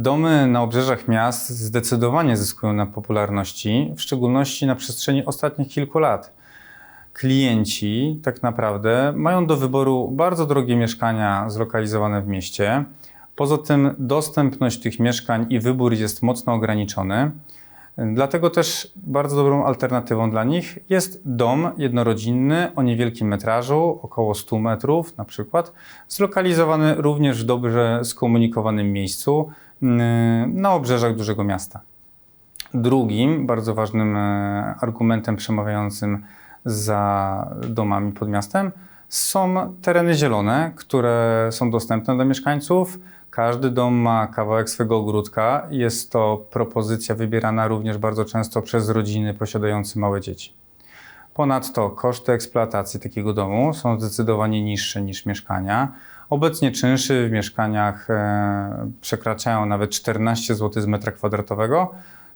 Domy na obrzeżach miast zdecydowanie zyskują na popularności, w szczególności na przestrzeni ostatnich kilku lat. Klienci tak naprawdę mają do wyboru bardzo drogie mieszkania zlokalizowane w mieście. Poza tym dostępność tych mieszkań i wybór jest mocno ograniczony. Dlatego też bardzo dobrą alternatywą dla nich jest dom jednorodzinny o niewielkim metrażu, około 100 metrów na przykład, zlokalizowany również w dobrze skomunikowanym miejscu na obrzeżach dużego miasta. Drugim bardzo ważnym e, argumentem przemawiającym za domami pod miastem są tereny zielone, które są dostępne dla mieszkańców. Każdy dom ma kawałek swego ogródka. Jest to propozycja wybierana również bardzo często przez rodziny posiadające małe dzieci. Ponadto koszty eksploatacji takiego domu są zdecydowanie niższe niż mieszkania. Obecnie czynsze w mieszkaniach e, przekraczają nawet 14 zł z metra kwadratowego.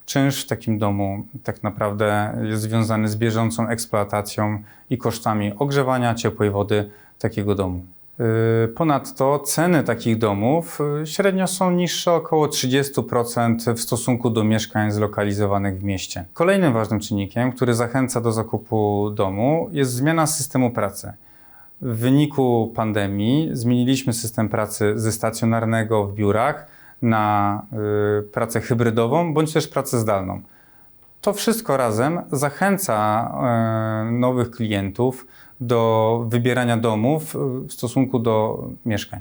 Czynsz w takim domu tak naprawdę jest związany z bieżącą eksploatacją i kosztami ogrzewania ciepłej wody takiego domu. Yy, Ponadto ceny takich domów yy, średnio są niższe około 30% w stosunku do mieszkań zlokalizowanych w mieście. Kolejnym ważnym czynnikiem, który zachęca do zakupu domu, jest zmiana systemu pracy. W wyniku pandemii zmieniliśmy system pracy ze stacjonarnego w biurach na y, pracę hybrydową bądź też pracę zdalną. To wszystko razem zachęca y, nowych klientów do wybierania domów w stosunku do mieszkań.